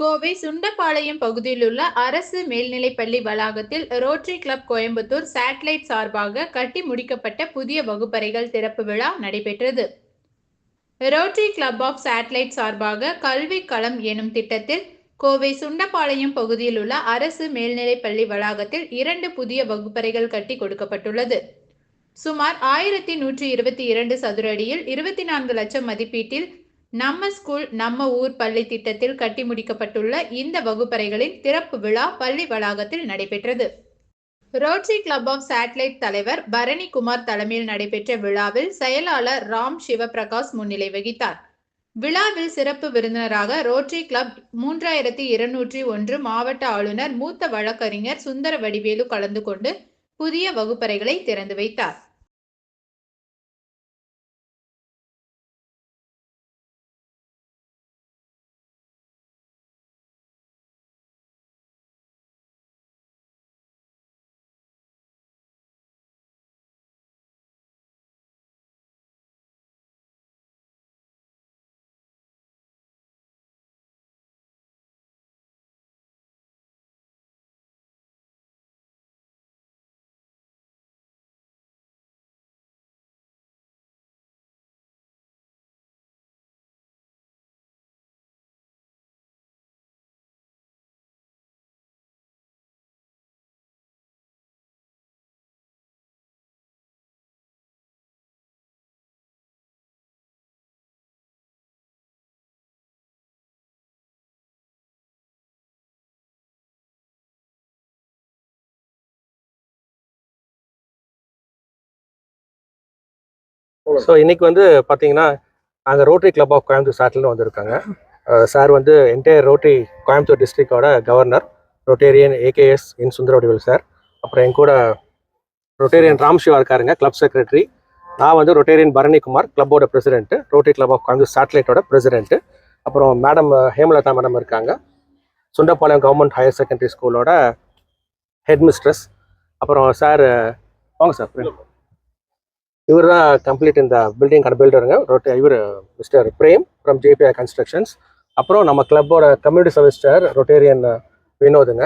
கோவை சுண்டபாளையம் பகுதியில் உள்ள அரசு மேல்நிலைப்பள்ளி வளாகத்தில் ரோட்டரி கிளப் கோயம்புத்தூர் சேட்டலைட் சார்பாக கட்டி முடிக்கப்பட்ட புதிய வகுப்பறைகள் திறப்பு விழா நடைபெற்றது. ரோட்டரி கிளப் ஆஃப் சேட்டலைட் சார்பாக கல்வி களம் எனும் திட்டத்தில் கோவை சுண்டபாளையம் பகுதியில் உள்ள அரசு மேல்நிலைப்பள்ளி வளாகத்தில் இரண்டு புதிய வகுப்பறைகள் கட்டி கொடுக்கப்பட்டுள்ளது. சுமார் ஆயிரத்தி நூற்றி இருபத்தி இரண்டு சதுர அடியில் இருபத்தி நான்கு லட்சம் மதிப்பீட்டில் நம்ம ஸ்கூல் நம்ம ஊர் பள்ளி திட்டத்தில் கட்டி முடிக்கப்பட்டுள்ள இந்த வகுப்பறைகளின் திறப்பு விழா பள்ளி வளாகத்தில் நடைபெற்றது. ரோட்ரி கிளப் ஆஃப் சேட்டலைட் தலைவர் பரணி குமார் தலைமையில் நடைபெற்ற விழாவில் செயலாளர் ராம் சிவபிரகாஷ் முன்னிலை வகித்தார். விழாவில் சிறப்பு விருந்தினராக ரோட்டரி கிளப் மூன்றாயிரத்தி இருநூற்றி ஒன்று மாவட்ட ஆளுநர் மூத்த வழக்கறிஞர் சுந்தர வடிவேலு கலந்து கொண்டு புதிய வகுப்பறைகளை திறந்து வைத்தார். ஸோ இன்னைக்கு வந்து பார்த்தீங்கன்னா நாங்கள் rotary club of Coimbatore satellite வந்திருக்காங்க. சார் வந்து entire rotary Coimbatore டிஸ்ட்ரிக்டோட governor Rotarian A K S in Sundaravadivel sir அப்புறம் என் கூட ரொட்டேரியன் ராம் சிவா இருக்காருங்க கிளப் செக்ரட்டரி நான் வந்து Rotarian Baranikumar கிளப்போட president Rotary club of Coimbatore சாட்டிலைட்டோட president அப்புறம் மேடம் ஹேமலதா மேடம் இருக்காங்க. சுண்டப்பாளையம் கவர்மெண்ட் ஹையர் செகண்டரி ஸ்கூலோட ஹெட் மிஸ்ட்ரஸ் அப்புறம் சார் வாங்க சார் இவர் தான் கம்ப்ளீட் இந்த பில்டிங் கடை பில்டருங்க ரொட்டே இவர் mister Prem from J B I constructions அப்புறம் நம்ம கிளப்போட கம்யூனிட்டி சர்வீஸ் ரொட்டேரியன் வினோதுங்க.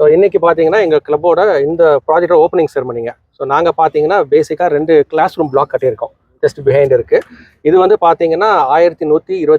ஸோ இன்றைக்கி பார்த்தீங்கன்னா எங்கள் கிளப்போட இந்த ப்ராஜெக்டோட ஓப்பனிங் செரமனிங்க ஸோ நாங்கள் பார்த்தீங்கன்னா பேசிக்காக ரெண்டு கிளாஸ் ரூம் பிளாக் கட்டியிருக்கோம். ஜஸ்ட் பிஹைண்ட் இருக்குது இது வந்து பார்த்தீங்கன்னா ஆயிரத்தி நூற்றி இருபத்தி